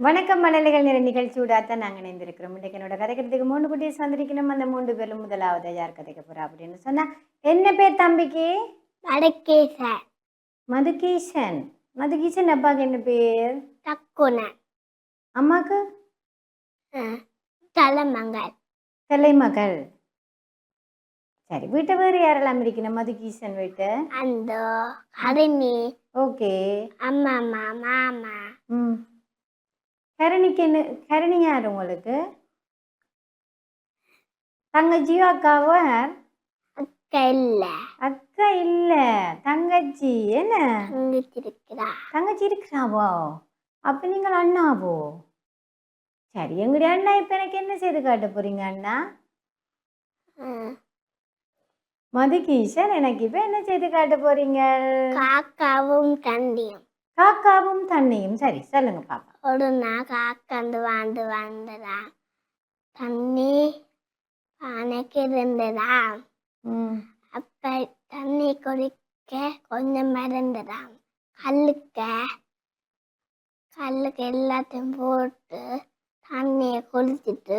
வணக்கம் மழலைகள் நிற நிகழ்ச்சியோட தான் நாங்கள் இணைந்திருக்கிறோம். இன்றைக்கு என்னோட கதைக்கிறதுக்கு மூணு குட்டீஸ் வந்திருக்கணும் அந்த மூன்று பேரும் முதலாவது யார் கதைக்க போறா அப்படின்னு சொன்னா என்ன பேர் தம்பிக்கு? வடக்கேசர் மதுகீஷன் மதுகீஷன் அப்பாவுக்கு என்ன பேர்? தக்குணன் அம்மாக்கு? தலைமங்கள் கலைமகள் சரி வீட்டை வேறு யாரெல்லாம் இருக்கணும் மதுகீஷன் வீட்டை? அந்த ஹரிணி ஓகே. அம்மா மாமா. ம். கரணிக்கு என்ன கரணி யார் உங்களுக்கு? தங்கச்சியோ அக்காவோ யார்? அக்கா இல்ல. அக்கா இல்ல. தங்கச்சி என்ன? தங்கிச்சிருக்கிறா தங்கச்சி இருக்கிறாவோ? அப்ப நீங்கள் அண்ணாவோ? சரி எங்களுடைய அண்ணா இப்ப எனக்கு என்ன செய்து காட்ட போறீங்க அண்ணா? மதுகீஷன் எனக்கு இப்ப என்ன செய்து காட்ட போறீங்க? காக்காவும் தண்ணியும். காக்காவும் தண்ணியும். சரி சொல்லுங்க பாப்பா. ஒரு நாள் காக்காந்து வாழ்ந்து வந்ததா தண்ணி பானைக்கு இருந்ததா? அப்ப தண்ணி குடிக்க கொஞ்சம் மறந்துடாம் கல்லுக்க கல்லுக்கு எல்லாத்தையும் போட்டு தண்ணியை குடிச்சிட்டு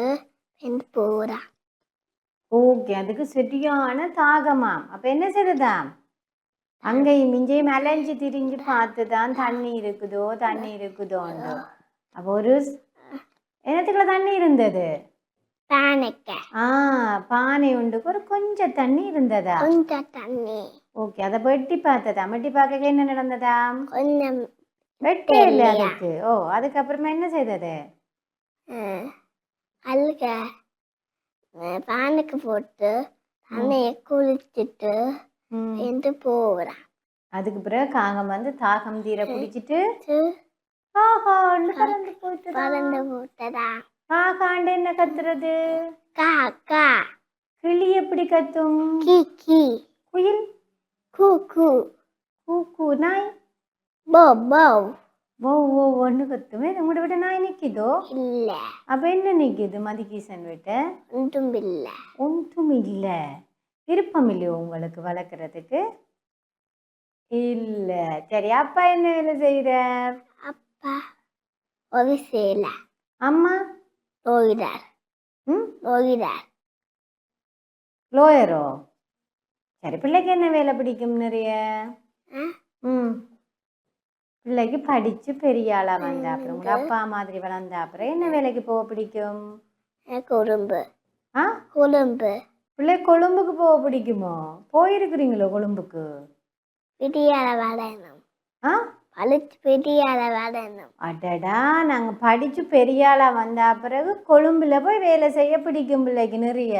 பின் போகிறான் ஓகே அதுக்கு சரியான தாகமாம். அப்ப என்ன செய்ததாம் அங்கேயும் இங்கேயும் அலைஞ்சு திரிஞ்சு பார்த்துதான் தண்ணி இருக்குதோ தண்ணி இருக்குதோன்னு அப்போ ஒரு என்னத்துக்குள்ள தண்ணி இருந்தது? ஆ பானை உண்டுக்கு ஒரு கொஞ்சம் தண்ணி இருந்ததா? கொஞ்சம் தண்ணி. ஓகே அதை வெட்டி பார்த்ததா? வெட்டி பார்க்க என்ன நடந்ததாம் கொஞ்சம் வெட்டே இல்லை? அதுக்கு. ஓ அதுக்கப்புறமா என்ன செய்தது? அஹ், பானைக்கு போட்டு தண்ணியை குளிச்சுட்டு. பின் போகிறான் அதுக்கு பிறகு காகம் வந்து தாகம் தீர குடிச்சிட்டு பறந்து போட்டதா? காகாண்டு என்ன கத்துறது? காக்கா. கிளி எப்படி கத்தும்? கி கி. குயில்? கூ கூ. கூ கூ நாய்? போ போ. ஓ ஓ ஒன்று கத்துமே உங்களோட விட நாய் நிற்கிதோ இல்ல. அப்போ என்ன நிற்கிது மதிகீசன் விட்ட? ஒன்றும் இல்ல. ஒன்றும் இல்லை. விருப்பம் இல்லையோ உங்களுக்கு வளர்க்குறதுக்கு? இல்லை. சரி அப்பா என்ன வேலை செய்கிறார் அப்பா ஒரு சேலை அம்மா? போகிறார் ம்? போகிறார் லோயரோ? சரி பிள்ளைக்கு என்ன வேலை பிடிக்கும் நிறைய? ம். பிள்ளைக்கு படிச்சு பெரிய ஆளா வந்தா அப்புறம் உங்க அப்பா மாதிரி வளர்ந்தா அப்புறம் என்ன வேலைக்கு போக பிடிக்கும்? உறும்பு ஆ? உளும்பு பிள்ளை கொழும்புக்கு போக பிடிக்குமோ? போயிருக்கிறீங்களோ கொழும்புக்கு? பிடியால வளரணும் ஆ? பழிச்சு பிடியால வளரணும் அடடா நாங்க படிச்சு பெரிய ஆளா வந்தா பிறகு கொழும்புல போய் வேலை செய்ய பிடிக்கும் பிள்ளைக்கு நிறைய.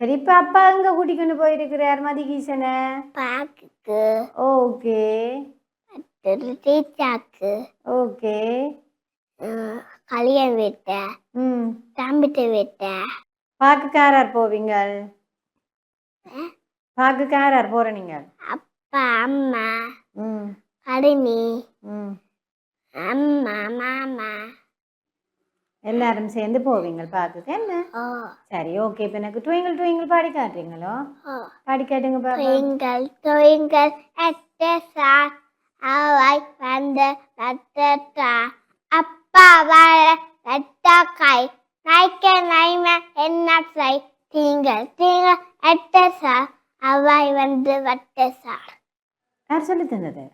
சரி இப்ப அப்பா எங்க கூட்டிக்கொண்டு போயிருக்கிறார் மதிகீசனை? பாக்குக்கு ஓகே. டீச்சாக்கு ஓகே. கல்யாணம் வீட்ட ம். தம்பிட்ட வீட்ட. பாக்குக்காரர் போவீங்க பாக்குக்காரர் போற நீங்க. அப்பா அம்மா ம். கடினி ம். அம்மா மாமா. எல்லாரும் சேர்ந்து போவீங்க பாக்குக்கு என்ன? சரி ஓகே. இப்போ எனக்கு ட்விங்கிள் ட்விங்கிள் பாடி காட்டுறீங்களோ? பாடி காட்டுங்க பாப்பா. twinkle, at the star, அவை வந்த நட்சத்திரா அப்பா வர வெட்டக்கை நைக்க நைம என்ன செய் தீங்கள் தீங்கள் எட்ட சார் அவை வந்து வட்ட சார் யார் சொல்லி தந்தது?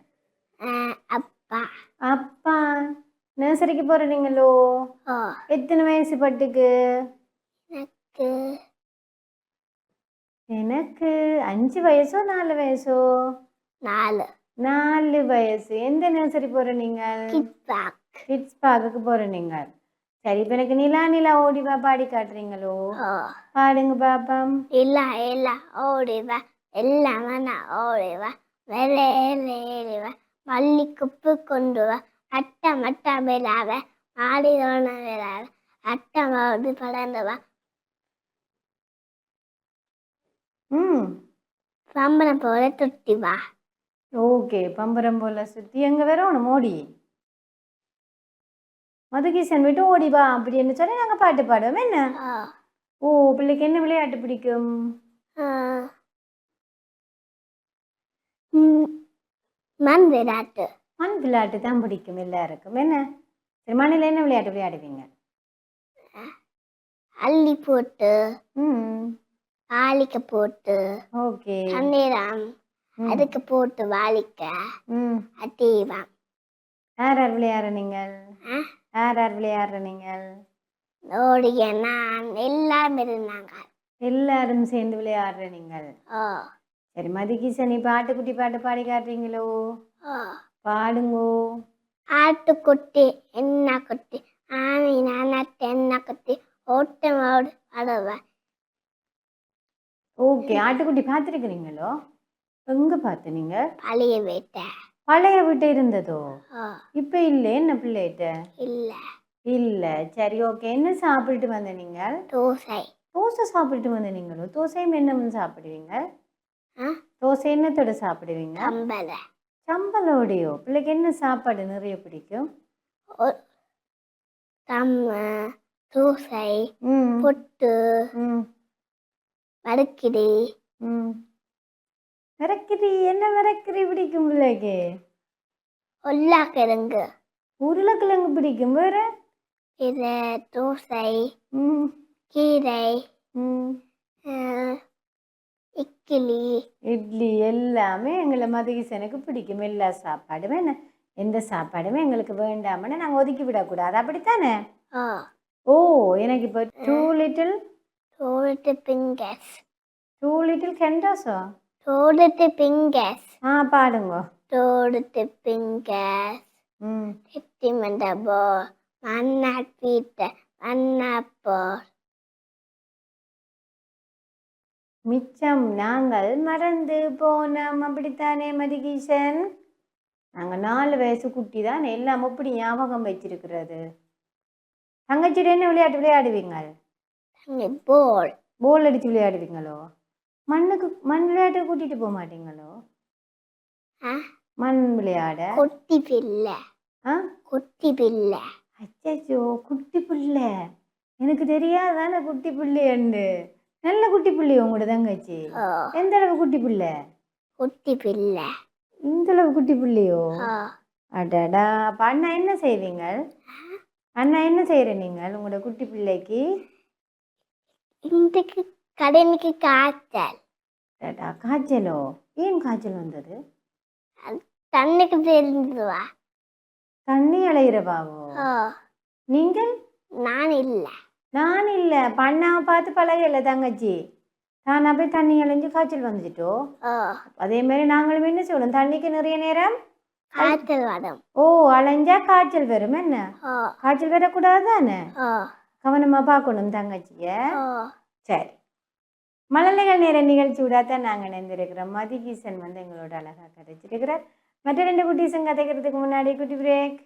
அப்பா. அப்பா நர்சரிக்கு போறீங்களோ எத்தனை வயசு பட்டுக்கு? எனக்கு எனக்கு அஞ்சு வயசோ நாலு வயசோ? நாலு. நாலு வயசு. எந்த நர்சரி போற நீங்க? கிட்ஸ் பார்க்குக்கு போற நீங்க. சரி இப்போ எனக்கு நிலா நிலா ஓடி வா பாடி காட்டுறீங்களோ? பாடுங்க பாப்பம். இல்ல இல்ல ஓடிவா எல்லாம் நான் ஓடிவா வெள்ளை ஏறிவா மல்லி குப்பு கொண்டு வா. அட்டை மட்டை விழாவ. மாடி தோண விழாவ. அட்டை மாடு படந்து வா. ம். பம்பரம் போல தொட்டி வா. ஓகே பம்பரம் போல சுற்றி எங்கே வரணும் மோடி மதுகீசன் விட்டு ஓடி வா அப்படின்னு சொல்லி நாங்க பாட்டு பாடுவோம். என்ன? ஓ பிள்ளைக்கு என்ன விளையாட்டு பிடிக்கும்? மண் விளையாட்டு. மண் விளையாட்டு தான் பிடிக்கும் எல்லாருக்கும். என்ன? சரி மண்ணில் என்ன விளையாட்டு விளையாடுவீங்க? அள்ளி போட்டு ம். வாளிக்க போட்டு ஓகே. தண்ணீரம் அதுக்கு போட்டு வாளிக்க ம். அட்டீவான் யார் யார் விளையாடுற நீங்கள்? யார் யார் விளையாடுற நீங்கள்? ஓடிய நான் எல்லாம் இருந்தாங்க. எல்லாரும் சேர்ந்து விளையாடுற நீங்கள். சரி மதிகீசன் பாட்டு குட்டி பாட்டு பாடி காட்டுறீங்களோ? பாடுங்கோ. ஆட்டுக்குட்டி என்ன குட்டி? ஆமி நானட்டு என்ன குட்டி. ஓட்டமோடு அழுவேன் ஓகே ஆட்டுக்குட்டி பார்த்துருக்குறீங்களோ எங்க பார்த்து நீங்க? பழைய வீட்டை. பழைய வீட்டு இருந்ததோ? இப்போ இல்லை என்ன பிள்ளைகிட்ட? இல்லை. இல்ல. சரி ஓகே. என்ன சாப்பிட்டுட்டு வந்த நீங்கள் தோசை. தோசை சாப்பிட்டுட்டு வந்த நீங்களோ? தோசையும் என்னமும் சாப்பிடுவீங்க? தோசை என்னத்தோட சாப்பிடுவீங்க? சம்பளோடையோ? பிள்ளைக்கு என்ன சாப்பாடு நிறைய பிடிக்கும்? தோசை பொட்டு வடுக்கிடி ம் விரக்கிரி என்ன விரக்கிரி பிடிக்கும் பிள்ளைக்கு? உருளைக்கிழங்கு. உருளைக்கிழங்கு பிடிக்கும் வேற? இது தோசை கீரை இட்லி. இட்லி எல்லாமே எங்களை மதுகிசனுக்கு பிடிக்கும். எல்லா சாப்பாடுமே என்ன எந்த சாப்பாடுமே எங்களுக்கு வேண்டாமன்னு நாங்கள் ஒதுக்கி விடக்கூடாது. அப்படித்தானே? ஓ எனக்கு இப்போ டூ லிட்டில் தோடுத்து பிங்கஸ் டூ லிட்டில் கெண்டாஸோ தோடுத்து பிங்கஸ் ஆ பாடுங்க. தோடுத்து பிங்கஸ் ம். திட்டிமண்டபோ மன்னாட் வீட்டை மன்னாப்போ மிச்சம் நாங்கள் மறந்து போனோம். அப்படித்தானே மதிகீசன்? நாங்கள் நாலு வயசு குட்டி தான் எல்லாம் எப்படி ஞாபகம் வச்சிருக்கிறது தங்கச்சிட்டு என்ன விளையாட்டு விளையாடுவீங்க போல் போல் அடிச்சு விளையாடுவீங்களோ? மண்ணுக்கு மண் விளையாட்டு கூட்டிட்டு போக மாட்டீங்களோ? மண் விளையாட? குட்டி பிள்ளை. ஆ? குட்டி பிள்ளை. அச்சோ குட்டி பிள்ளை. எனக்கு தெரியாதானே குட்டி பிள்ளையண்டு. நல்ல குட்டி பிள்ளை உங்களோட தங்கச்சி. எந்த அளவு குட்டி பிள்ளை? குட்டி பிள்ளை. இந்த அளவு குட்டி பிள்ளையோ? அடடா அப்ப அண்ணா என்ன செய்வீங்க அண்ணா என்ன செய்யற நீங்கள் உங்களோட குட்டி பிள்ளைக்கு? இன்றைக்கு கடனுக்கு காய்ச்சல் அடடா காய்ச்சலோ ஏன் காய்ச்சல் வந்தது தண்ணிக்கு தெரிஞ்சுவா தண்ணி அலையிறவாவோ ஓ நீங்கள் நான் இல்லை நான் இல்லை பண்ணாவை பார்த்து பழகல தங்கச்சி தானா போய் தண்ணி அலைஞ்சு காய்ச்சல் வந்துட்டோ ஓ அதே மாதிரி நாங்களும் என்ன சொல்லணும் தண்ணிக்கு நிறைய நேரம் காய்ச்சல் வரும் ஓ அலைஞ்சா காய்ச்சல் வரும் என்ன ஓ காய்ச்சல் வரக்கூடாது தானே ஓ கவனமா பார்க்கணும் தங்கச்சிய ஓ சரி மழலைகள் நேர நிகழ்ச்சியோட தான் நாங்கள் இணைந்திருக்கிறோம். மதிகீசன் வந்து எங்களோட அழகாக கதைச்சிருக்கிறார். மற்ற ரெண்டு குட்டீஸும் கதைக்கிறதுக்கு முன்னாடி குட்டி பிரேக்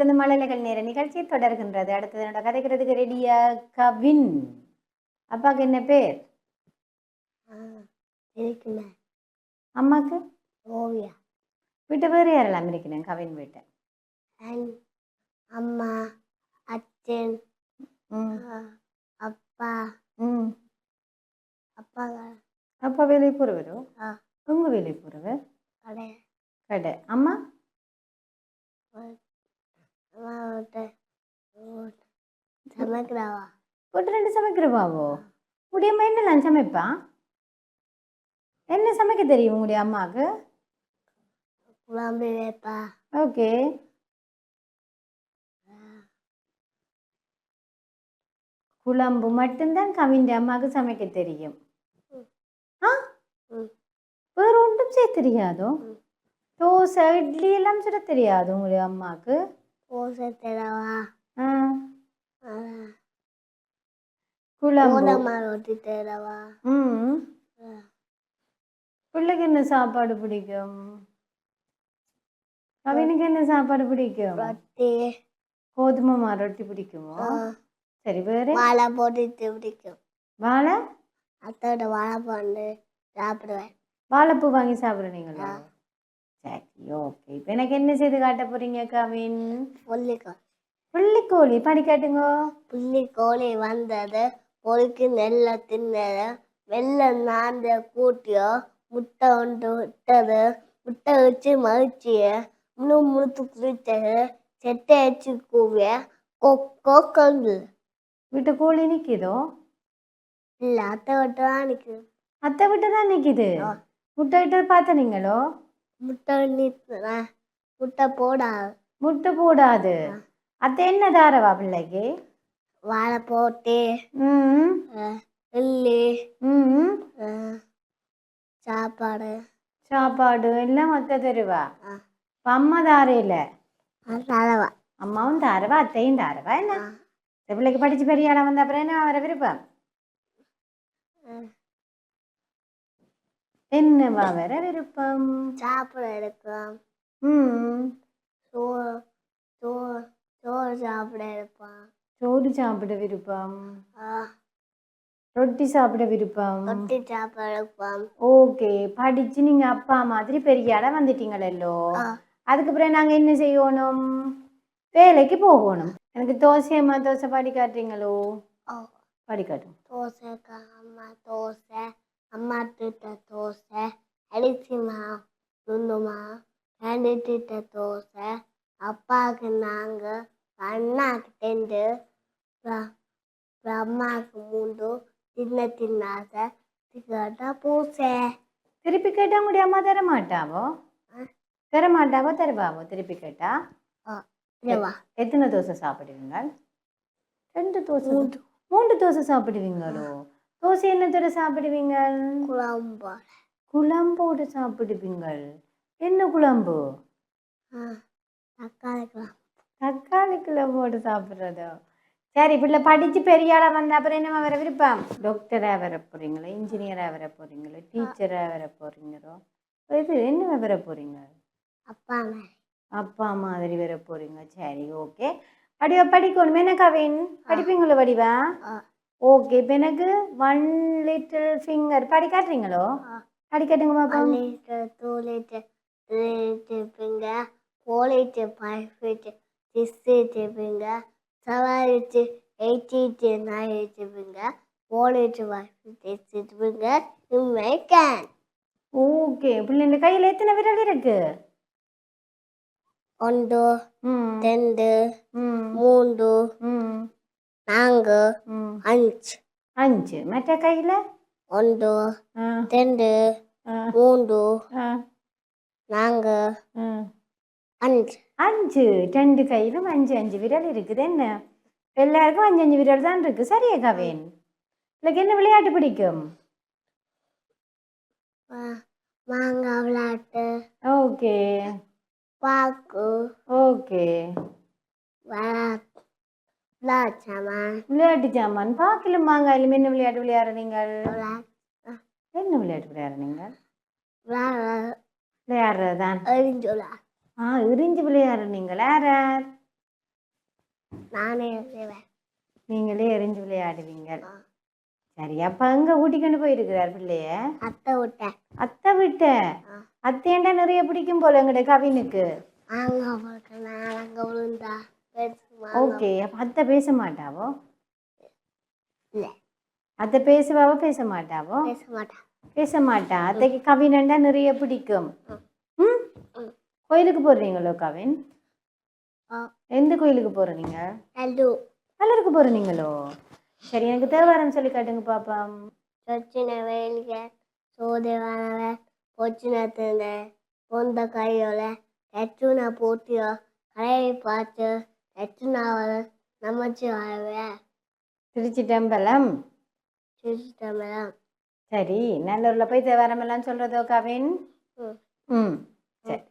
தொடர்ந்து மழலைகள் நேர நிகழ்ச்சி தொடர்கின்றது. அடுத்தது என்னோட கதைக்கிறதுக்கு ரெடியா கவின். அப்பாவுக்கு என்ன பேர்? அம்மாக்கு? ஓவியா. வீட்டை வேறு யாரெல்லாம் இருக்கிறேன் கவின் வீட்டை? அம்மா அச்சன் அப்பா. அப்பா அப்பா வேலைக்கு போகிறவரோ ஆ. உங்க வேலைக்கு போகிறவர் கடை. கடை. அம்மா? சமைக்கிறாவா? போட்டு ரெண்டு சமைக்கிறவாவோ? உடைய அம்மா என்னலாம் சமைப்பா? என்ன சமைக்க தெரியும் உங்களுடைய அம்மாவுக்கு குழம்பு வைப்பா. ஓகே. குழம்பு மட்டும்தான் கவிൻ്റെ அம்மாவுக்கு சமைக்க தெரியும். ஆ. வேற ஒன்றும் செய்ய தெரியாதோ. தோசை இட்லி எல்லாம் சுட தெரியாது உங்களுடைய அம்மாவுக்கு தோசை தரவா ஆ. குழம்பு. கோலமா ரொட்டி தரவா ம் பிள்ளைக்கு என்ன சாப்பாடு பிடிக்கும்? கவினுக்கு என்ன சாப்பாடு பிடிக்கும்? ரொட்டி. கோதுமை மா ரொட்டி பிடிக்குமோ? சரி வேறு? வாழை போட்டுட்டு பிடிக்கும். வாழை? அத்தோட வாழை போட்டு சாப்பிடுவேன். வாழைப்பூ வாங்கி சாப்பிட்றீங்களா சரி ஓகே இப்போ எனக்கு என்ன செய்து காட்ட போறீங்க கவின்? புள்ளிக்கோ புள்ளிக்கோழி. படி காட்டுங்க. புள்ளி கோழி வந்தது பொறுக்கி நெல்லை தின்னது வெள்ளம் நாந்த கூட்டியோ முட்டை ஒன்று விட்டது முட்டை வச்சு மறிச்சிய இன்னும் முழுத்து குளித்தது செட்டை வச்சு கூவிய கொக்கோ கங்கு வீட்டு கோழி நிற்கிதோ இல்லை அத்தை விட்டு தான் நிற்குது அத்தை விட்டு தான் நிற்கிது. முட்டை விட்டு பார்த்த நீங்களோ முட்டை முட்டை போடாது முட்டை போடாது. அத்தை என்ன தாரவா பிள்ளைக்கு? வாழை போட்டு ம் எள்ளி சாப்பாடு. சாப்பாடு எல்லாம் அத்தை தருவா? அம்மா தாரையில தரவா. அம்மாவும் தாரவா அத்தையும் தாரவா என்ன? பிள்ளைக்கு படிச்சு பெரிய இடம் வந்த அப்புறம் என்ன வர விருப்பம்? என்னவா வர விருப்பம்? சாப்பிட எடுக்கும் ம். சோறு சோறு சோறு சாப்பிட எடுப்பான் சோறு சாப்பிட விருப்பம். ரொட்டி சாப்பிட விருப்பம். ரொட்டி சாப்பிட எடுப்பான் ஓகே. படிச்சு நீங்க அப்பா மாதிரி பெரிய இடம் வந்துட்டீங்களല്ലോ அதுக்கப்புறம் நாங்க என்ன செய்யணும்? வேலைக்கு போகணும். எனக்கு தோசையம்மா தோசை பாடி காட்டுறீங்களோ? பாடி காட்டும் தோசைக்கா அம்மா தோசை. அம்மா திட்ட தோசை அரிசிமா துண்டுமா ரெண்டு திட்ட தோசை அப்பாவுக்கு நாங்கள் அண்ணாக்கு அப்புறம் அம்மாவுக்கு சின்ன சின்ன ஆசை கேட்டா பூசை. திருப்பி கேட்டா உங்களுடைய அம்மா தர மாட்டாவோ? ஆ. தர மாட்டாவோ தருவாவோ? திருப்பி கேட்டா? எத்தனை தோசை சாப்பிடுவீங்க? ரெண்டு தோசை. மூன்று. தோசை சாப்பிடுவீங்களோ? தோசை என்ன தர சாப்பிடுவீங்க? குழம்பு. குழம்போடு சாப்பிடுவீங்க என்ன குழம்பு? தக்காளி குழம்பு. தக்காளி குழம்போடு சாப்பிட்றதோ? சரி பிள்ளை படிச்சு பெரிய ஆளா வந்த அப்புறம் என்ன வர விருப்பம்? டாக்டரா வர போறீங்களா? இன்ஜினியரா வர போறீங்களா? டீச்சரா வர போறீங்களோ? இது என்ன வர போறீங்க? அப்பா அப்பா மாதிரி வர போறீங்க. சரி ஓகே வடிவா படிக்கணும்? என்ன கவின்? படிப்பீங்களோ வடிவா. ஓகே இப்போ எனக்கு ஒன் லிட்டில் ஃபிங்கர் படி காட்டுறீங்களோ. படி காட்டுங்க பாப்பா liter, two liter, three liter finger, four liter, five liter, six liter finger, seven liter, eight liter, nine liter finger, four liter, five liter, six finger, you make can. Okay பிள்ளைங்க கையில் எத்தனை விரல் இருக்கு ஒன்று ரெண்டு மூன்று ம் அஞ்சு அஞ்சு மற்ற கையில் ஒன்று ரெண்டு மூன்று நான்கு ஆ அஞ்சு அஞ்சு ரெண்டு கையிலும் அஞ்சு அஞ்சு விரல் இருக்குது என்ன எல்லாருக்கும் அஞ்சு அஞ்சு விரல் தான் இருக்கு சரியா கவின் உங்களுக்கு என்ன விளையாட்டு பிடிக்கும் மாங்காய் விளையாட்டு ஓகே பாக்கு ஓகே விளையாட்டு விளையாட்டு ஜாமான் பாக்கிலும் மாங்காயிலும் என்ன விளையாட்டு விளையாடுறீங்க? விளையாட்டு. என்ன விளையாட்டு விளையாடுறீங்க? விளையாட விளையாடுறதுதான். எரிஞ்சுலா ஆ இறிஞ்சு விளையாடுறீங்க. யார் நானே நீங்களே எரிஞ்சு விளையாடுவீங்க. சரி அப்ப அங்க ஊட்டிக்கொண்டு போயிருக்கிறார் பிள்ளைய. அத்தை விட்டேன் அத்தை விட்ட. அத்தையண்டா நிறைய பிடிக்கும் போல எங்கட கவினுக்கு. அங்கே விழுந்தா. ஓகே அப்ப அத்தை பேச மாட்டாவோ அத்தை பேசுவாவோ பேச மாட்டாவோ பேச மாட்டா அத்தைக்கு கவினண்டா நிறைய பிடிக்கும். ம். கோயிலுக்கு போறீங்களோ கவின். எந்த கோயிலுக்கு போற நீங்க? லட்டு. கல்லூருக்கு போற நீங்களோ? சரி எனக்கு தேவாரம் சொல்லி காட்டுங்க பாப்பா சொச்சின வேலிக சோதவானவ பொச்சின திந்த பொந்த கையோல போட்டியோ கலையை பார்த்து எச்சுனாவ நமச்சு வாழ்வே திருச்சி டெம்பலம். சிரிச்சிட்டமெல்லாம் சரி நல்லூர்ல போய் தேவாரம் எல்லாம் சொல்றதோ கவின்? ம். ம் சரி.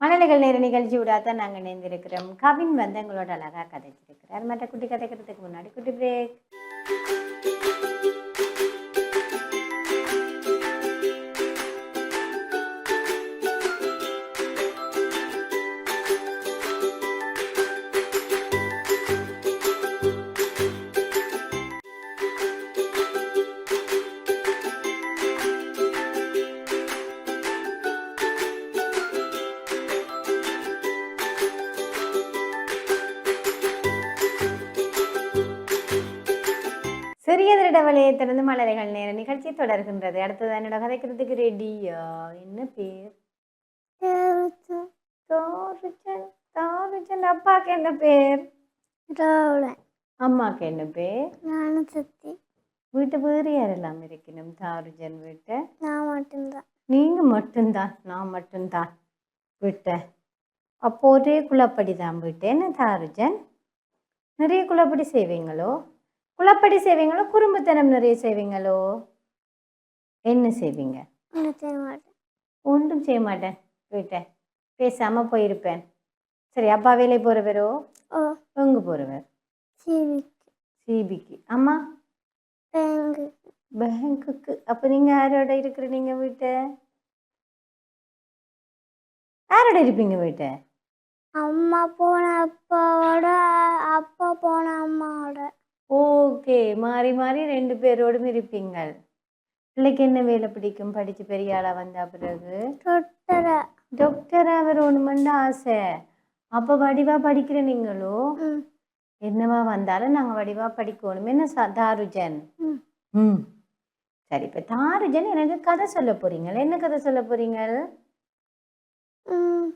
மழலைகள் நேர நிகழ்ச்சி விடாதான் நாங்கள் இணைந்திருக்கிறோம். கவின் வந்து எங்களோட அழகா கதைச்சிருக்கிறார். மற்ற குட்டி கதைக்கிறதுக்கு முன்னாடி குட்டி பிரேக். மலரைகள் நேர நிகழ்ச்சி தொடர்கின்றது. அடுத்தது என்னோட கதைக்கிறதுக்கு ரெடியா என்ன பேர்? அப்பாக்கு என்ன பேர்? அம்மாக்கு என்ன பேர்? நானும் சுத்தி வீட்டு வேறு யாரெல்லாம் இருக்கணும் தாருஜன் வீட்டை? நான் மட்டும்தான். நீங்க மட்டும்தான். நான் மட்டும்தான் விட்ட. அப்போ ஒரே குளப்படி தான் விட்டு. என்ன தாருஜன் நிறைய குளப்படி செய்வீங்களோ? குளப்படி செய்வீங்களோ குறும்புத்தனம் நிறைய செய்வீங்களோ? என்ன செய்வீங்க? ஒன்றும் செய்ய மாட்டேன் வீட்டை. பேசாம போயிருப்பேன். சரி அப்பா வேலை போறவரோ? எங்க போறவர்? சிபிக்கு. அம்மா? பேங்கு பேங்க்குக்கு. அப்போ நீங்க யாரோட இருக்கிற நீங்க வீட்டை? யாரோட இருப்பீங்க வீட்டை? அம்மா போன அப்பாவோட அப்பா போன அம்மாவோட. மாறி மாறி ரெண்டு பேரோடும் இருப்பீங்கள். பிள்ளைக்கு என்ன வேலை பிடிக்கும்? படிச்சு பெரிய ஆளா வந்தா பிறகு? டாக்டர் அவர் ஒண்ணுமெண்டு ஆசை. அப்ப வடிவா படிக்கிற நீங்களோ? என்னவா வந்தாலும் நாங்க வடிவா படிக்கணும் என்ன தாருஜன்? ம். சரி இப்ப தாருஜன் எனக்கு கதை சொல்ல போறீங்க. என்ன கதை சொல்ல போறீங்க ம்.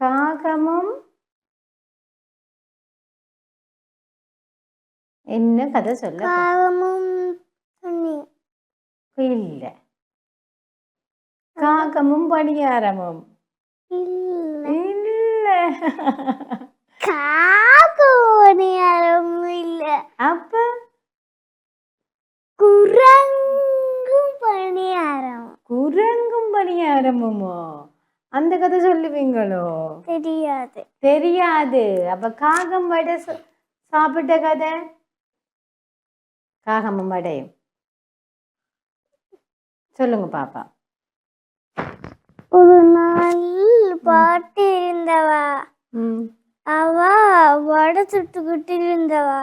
காகமும் என்ன கதை சொல்ல இல்ல. காகமும் பணியாரமும். இல்லை. காகம் இல்லை. அப்ப? குரங்கும் பணியாரம். குரங்கும் பணியாரமுமோ? அந்த கதை சொல்லுவீங்களோ? தெரியாது. தெரியாது. அப்ப காகம் வடை சாப்பிட்ட கதை? காகமும் வடையும் சொல்லுங்க பாப்பா. ஒரு நாள் பாட்டி இருந்தவா அவ வடை சுட்டுக்கிட்டு இருந்தவா.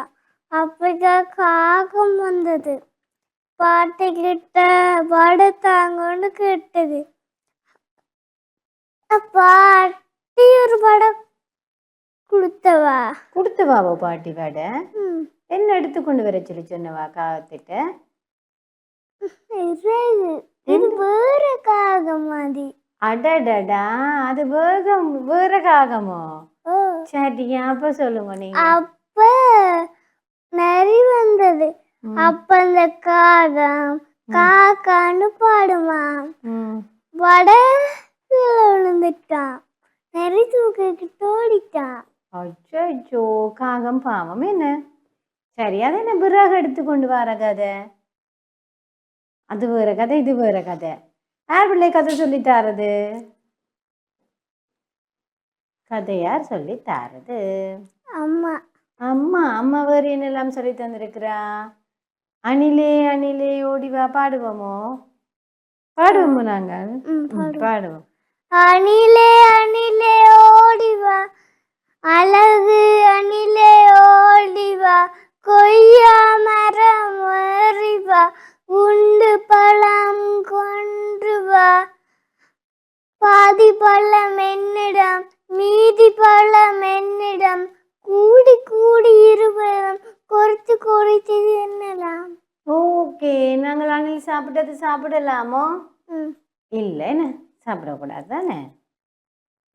அப்பதான் காகம் வந்தது. பாட்டி கிட்ட வடை தாங்கன்னு கேட்டது. பாட்டி ஒரு வடை கொடுத்தவா? கொடுத்து வாவோ பாட்டி வடை? என்ன எடுத்து கொண்டு வர சொல்லி சொன்னவா காகத்திட்ட? வேற காகம் மாதிரி. அடடடா அது வேகம் வேற காகமோ? ஓ. சரி அப்ப சொல்லுங்க நீங்க. அப்ப நரி வந்தது. அப்ப அந்த காகம் காக்கான்னு பாடுமா. வடை விழுந்துட்டான் நரி தூக்கிக்கிட்டு ஓடிட்டான் அச்சோ காகம் பாவம் என்ன? சரி அது என்ன பிறகு எடுத்து கொண்டு வர கதை? அது வேற கதை இது வேற கதை. யார் பிள்ளை கதை சொல்லி தாரது? கதை யார் சொல்லி தாரது? அம்மா. அம்மா அம்மா வேறு என்னெல்லாம் சொல்லி தந்திருக்கிறா? அணிலே அணிலே ஓடி வா பாடுவோமோ? பாடுவோமோ நாங்கள். பாடுவோம். அணிலே அணிலே ஓடிவா சாப்பிடலாமோ? ம். இல்லை என்ன சாப்பிடக்கூடாது தானே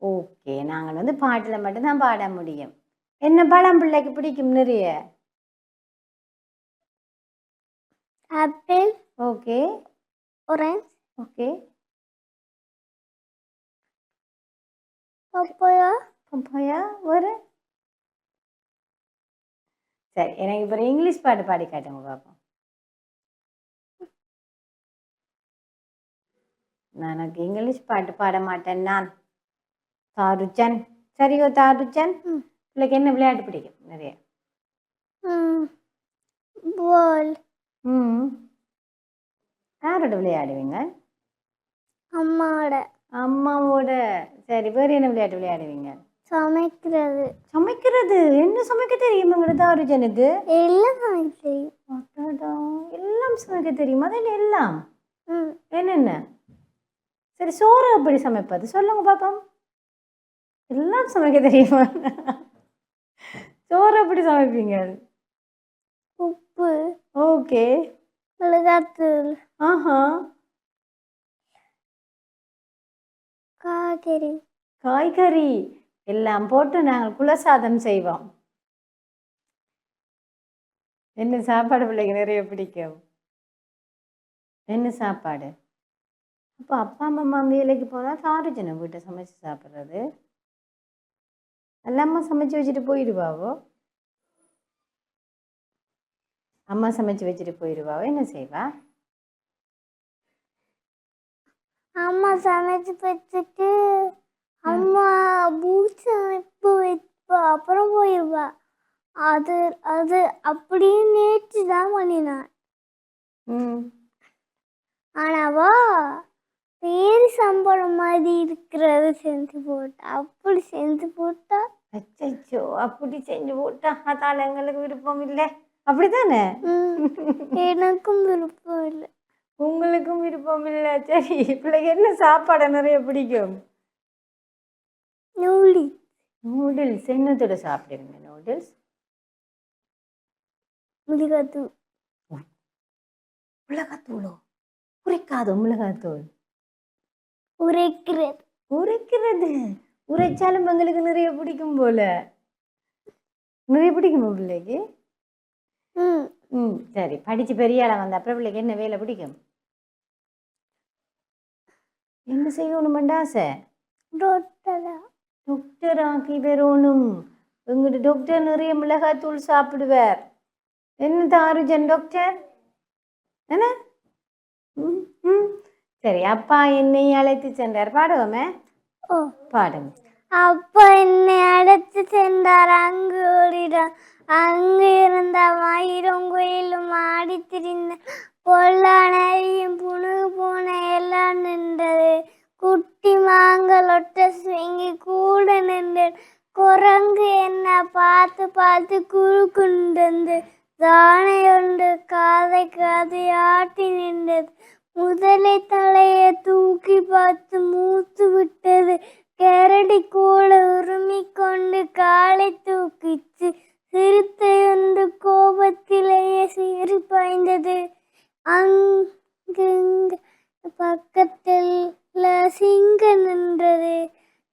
ஓகே நாங்கள் வந்து பாட்டில் மட்டும்தான் பாட முடியும். என்ன பழம் பிள்ளைக்கு பிடிக்கும் நிறைய? Apple. Okay. orange, okay. papaya, papaya ஒரு? சரி எனக்கு இப்போ இங்கிலீஷ் பாட்டு பாடி காட்டுங்க பார்ப்போம் எனக்கு இங்கிலீஷ் பாட்டு பாட மாட்டேன் நான் தாருச்சன் சரியோ தாருச்சன். பிள்ளைக்கு என்ன விளையாட்டு பிடிக்கும் நிறைய பால் ம் யாரோட விளையாடுவீங்க அம்மாவோட அம்மாவோட சரி வேறு என்ன விளையாட்டு விளையாடுவீங்க சமைக்கிறது சமைக்கிறது என்ன சமைக்க தெரியும் உங்களோட தாருஜனுக்கு எல்லாம் சமைக்க தெரியும் எல்லாம் சமைக்க தெரியுமா அது என்ன எல்லாம் என்னென்ன சரி சோறு எப்படி சமைப்பது? சொல்லுங்க பாப்போம். எல்லாம் சமைக்க தெரியுமா? சோறு எப்படி சமைப்பீங்க? உப்பு ஓகே. மிளகாத்தூள் ஆஹா. காய்கறி. காய்கறி. எல்லாம் போட்டு நாங்கள் குலசாதம் செய்வோம். என்ன சாப்பாடு பிள்ளைக்கு நிறைய பிடிக்கும்? என்ன சாப்பாடு? அப்போ அப்பா அம்மா வேலைக்கு போனால் தாருஜனை வீட்டை சமைச்சு சாப்பிட்றது? அல்ல அம்மா சமைச்சு வச்சுட்டு போயிடுவாவோ? அம்மா சமைச்சு வச்சுட்டு போயிடுவாவோ? என்ன செய்வா? அம்மா சமைச்சு வச்சுட்டு அம்மா பூச்சி அமைப்பு வைப்பா அப்புறம் போயிடுவா. அது அது அப்படியே நேற்று தான் பண்ணினான் ஆனாவா? பேரி சம்பளம் மாதிரி இருக்கிறது செஞ்சு போட்டா அப்படி செஞ்சு போட்டா? அச்சோ அப்படி செஞ்சு போட்டா அதால எங்களுக்கு விருப்பம் இல்லை. அப்படித்தானே? ம், எனக்கும் விருப்பம் இல்லை. உங்களுக்கும் விருப்பம் இல்லை. சரி பிள்ளைக்கு என்ன சாப்பாடு நிறைய பிடிக்கும்? நூலி நூடுல்ஸ். என்னத்தோட சாப்பிடுவீங்க நூடுல்ஸ்? மிளகாத்தூள். மிளகாத்தூளோ? உரைக்காதோ மிளகாத்தூள். உரைக்கிறது. உரைக்கிறது? உரைச்சாலும் எங்களுக்கு நிறைய பிடிக்கும் போல. நிறைய பிடிக்குமா பிள்ளைக்கு? ம். ம் சரி. படிச்சு பெரிய ஆளா வந்த அப்புறம் பிள்ளைக்கு என்ன வேலை பிடிக்கும்? என்ன செய்யணுமெண்டா ஆசை? ரொட்டலா டாக்டர் ஆக்கி வரணும் எங்கிட்ட டாக்டர் நிறைய மிளகாத்தூள் சாப்பிடுவார். என்ன தாருஜன் டாக்டர் என்ன? ம் ம். சரி அப்பா என்னை அழைத்து சென்றார். பாடுவோமே? ஓ. பாடுங்க. அப்பா என்னை அழைத்து சென்றார். அங்கு ஓடிடான் அங்கு இருந்த மயிரும் குயிலும் ஆடி திரிந்த பொல்லானையும் புணுகு போன எல்லாம் நின்றது. குட்டி மாங்கள் ஒட்ட சுவங்கி கூட நின்றது குரங்கு என்ன பார்த்து பார்த்து குறு குண்டது தானை ஒன்று காதை காதை ஆட்டி நின்றது. முதலை தலையை தூக்கி பார்த்து மூத்து விட்டது. கரடி கூட உருமி கொண்டு காலை தூக்கிச்சு சிறுத்தை வந்து கோபத்திலேயே சீறி பாய்ந்தது. அங்கங்க பக்கத்தில் சிங்கம் நின்றது.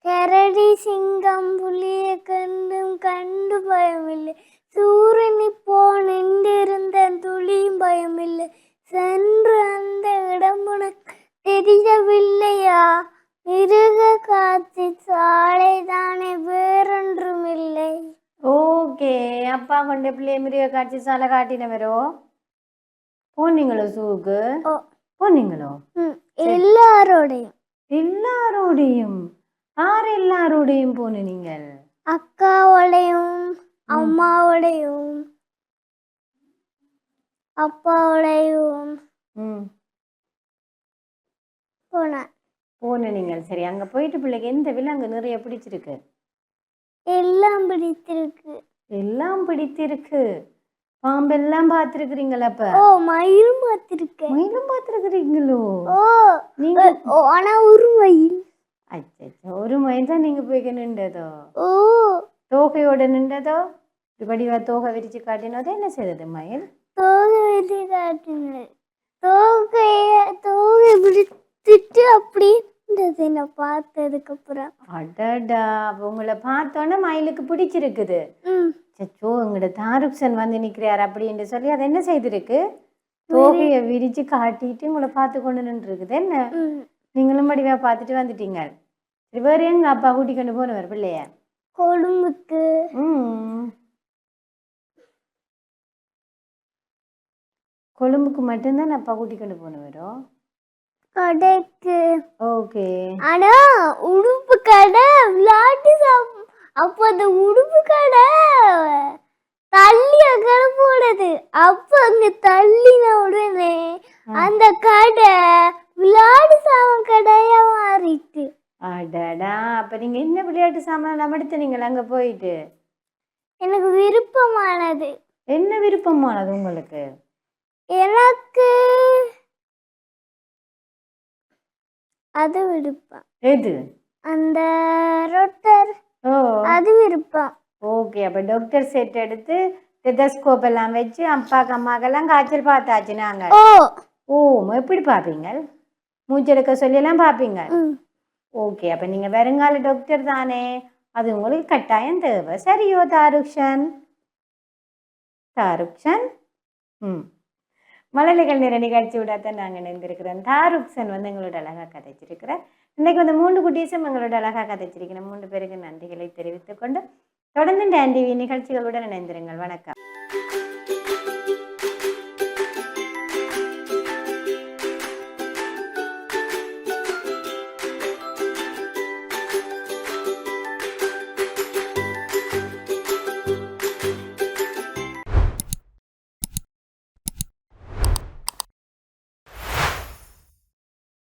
கரடி சிங்கம் புலியை கண்டும் கண்டு பயமில்லை. சூரியனை போ நின்றிருந்த துளியும் பயமில்லை. சென்று அந்த இடம் உனக்கு தெரியவில்லையா? மிருக காட்சி சாலை தானே வேறொன்றும் இல்லை ஓகே அப்பா கொண்ட பிள்ளைய மிருக காட்சி சாலை காட்டினவரோ? போனீங்களோ சூக்கு. போனீங்களோ எல்லாரோடையும். எல்லாரோடையும். யார் எல்லாரோடையும் போன நீங்கள்? அக்காவோடையும் அம்மாவோடையும். அப்பாவோடையும். ம். போனேன் போன நீங்கள் சரி அங்க போயிட்டு பிள்ளைக்கு எந்த விலங்கு நிறைய பிடிச்சிருக்கு? எல்லாம் பிடித்திருக்கு. எல்லாம் பிடித்திருக்கு. பாம்பெல்லாம் பார்த்துருக்குறீங்களா அப்ப? ஓ மயிலும் பார்த்திருக்கேன். மயிலும் பார்த்துருக்குறீங்களோ? ஓ நீங்க ஓ ஆனா ஒரு மயில். அச்சோ ஒரு மயில் தான் நீங்க போய் நின்றதோ? ஓ. தோகையோட நின்றதோ? இப்படிவா தோகை விரிச்சு காட்டினதோ? என்ன செய்தது மயில்? விட்டு காட்டினது தோகைய தோகை அப்படி இருந்தது நான் பார்த்ததுக்கு அப்புறம். அடடா உங்களை பார்த்தோன்னே மயிலுக்கு பிடிச்சிருக்குது. சச்சோ எங்கட தாருக்சன் வந்து நிற்கிறார் அப்படின்னு சொல்லி அதை என்ன செய்திருக்கு? தோகையை விரிச்சு காட்டிட்டு உங்களை பார்த்து கொண்டு நின்றுருக்குது என்ன? நீங்களும் வடிவா பார்த்துட்டு வந்துட்டீங்க. வேறு எங்க அப்பா கூட்டி கொண்டு போனவர் பிள்ளைய? கொழும்புக்கு. ம். கொழும்புக்கு மட்டும்தான் அப்பா கூட்டி கொண்டு போனவரோ கடைக்கு. ஓகே. ஆனா உடுப்பு கடை விளையாட்டு அப்ப அந்த உடுப்பு கடை தள்ளி அங்கே போனது. அப்ப அங்க தள்ளின உடனே அந்த கடை விளையாட்டு சாமான் கடையா மாறிட்டு. அடடா அப்ப நீங்க என்ன விளையாட்டு சாமான் எடுத்துனீங்களா அங்க போயிட்டு? எனக்கு விருப்பமானது. என்ன விருப்பமானது உங்களுக்கு? எனக்கு அது விருப்பம் எது? அந்த ரொட்டர் ஓ. அது விருப்பம் ஓகே அப்ப டாக்டர் செட் எடுத்து டெதஸ்கோப் எல்லாம் வச்சு அப்பாக்கு அம்மாக்கெல்லாம் காய்ச்சல் பார்த்தாச்சு நாங்க ஓ எப்படி பார்ப்பீங்க? மூச்செடுக்க சொல்லி எல்லாம் பார்ப்பீங்க. ஓகே அப்ப நீங்க வருங்கால டாக்டர் தானே. அது உங்களுக்கு கட்டாயம் தேவை. சரியோ தாருக்ஷன்? தாருக்ஷன்? ம். மழலைகள் நிற நிகழ்ச்சி விடத்தான் நாங்கள் இணைந்திருக்கிறோம் தாருக்ஷன் வந்து எங்களோட அழகாக கதைச்சிருக்கிறார். இன்னைக்கு வந்து மூன்று குட்டீஸும் எங்களோட அழகாக கதைச்சிருக்கிறேன் மூன்று பேருக்கு நன்றிகளை தெரிவித்துக் கொண்டு தொடர்ந்து டேன் டிவி நிகழ்ச்சிகளுடன் இணைந்திருங்கள். வணக்கம்.